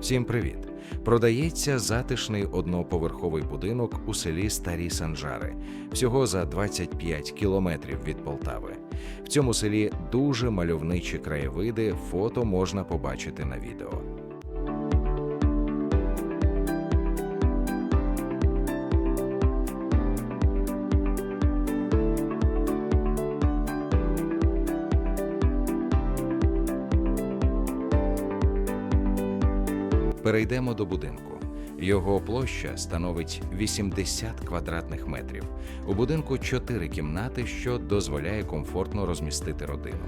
Всім привіт! Продається затишний одноповерховий будинок у селі Старі Санжари, всього за 25 кілометрів від Полтави. В цьому селі дуже мальовничі краєвиди, фото можна побачити на відео. Перейдемо до будинку. Його площа становить 80 квадратних метрів. У будинку чотири кімнати, що дозволяє комфортно розмістити родину.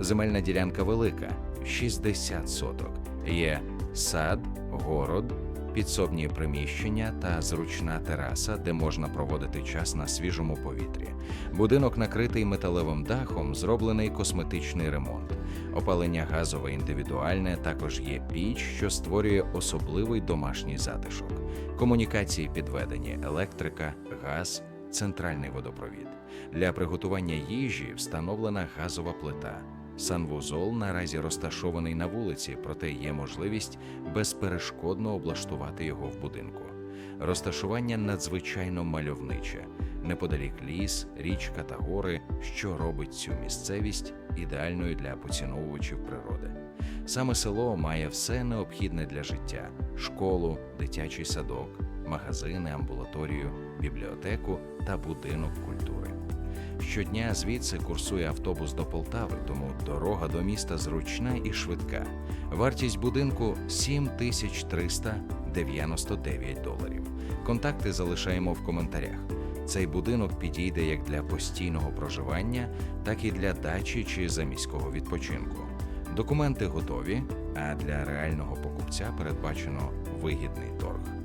Земельна ділянка велика 60 соток. Є сад, город, підсобні приміщення та зручна тераса, де можна проводити час на свіжому повітрі. Будинок накритий металевим дахом, зроблений косметичний ремонт. Опалення газове індивідуальне, також є піч, що створює особливий домашній затишок. Комунікації підведені, електрика, газ, центральний водопровід. Для приготування їжі встановлена газова плита. Санвузол наразі розташований на вулиці, проте є можливість безперешкодно облаштувати його в будинку. Розташування надзвичайно мальовниче, неподалік ліс, річка та гори, що робить цю місцевість ідеальною для поціновувачів природи. Саме село має все необхідне для життя: школу, дитячий садок, магазини, амбулаторію, бібліотеку та будинок культури. Щодня звідси курсує автобус до Полтави, тому дорога до міста зручна і швидка. Вартість будинку 7399 доларів. Контакти залишаємо в коментарях. Цей будинок підійде як для постійного проживання, так і для дачі чи заміського відпочинку. Документи готові, а для реального покупця передбачено вигідний торг.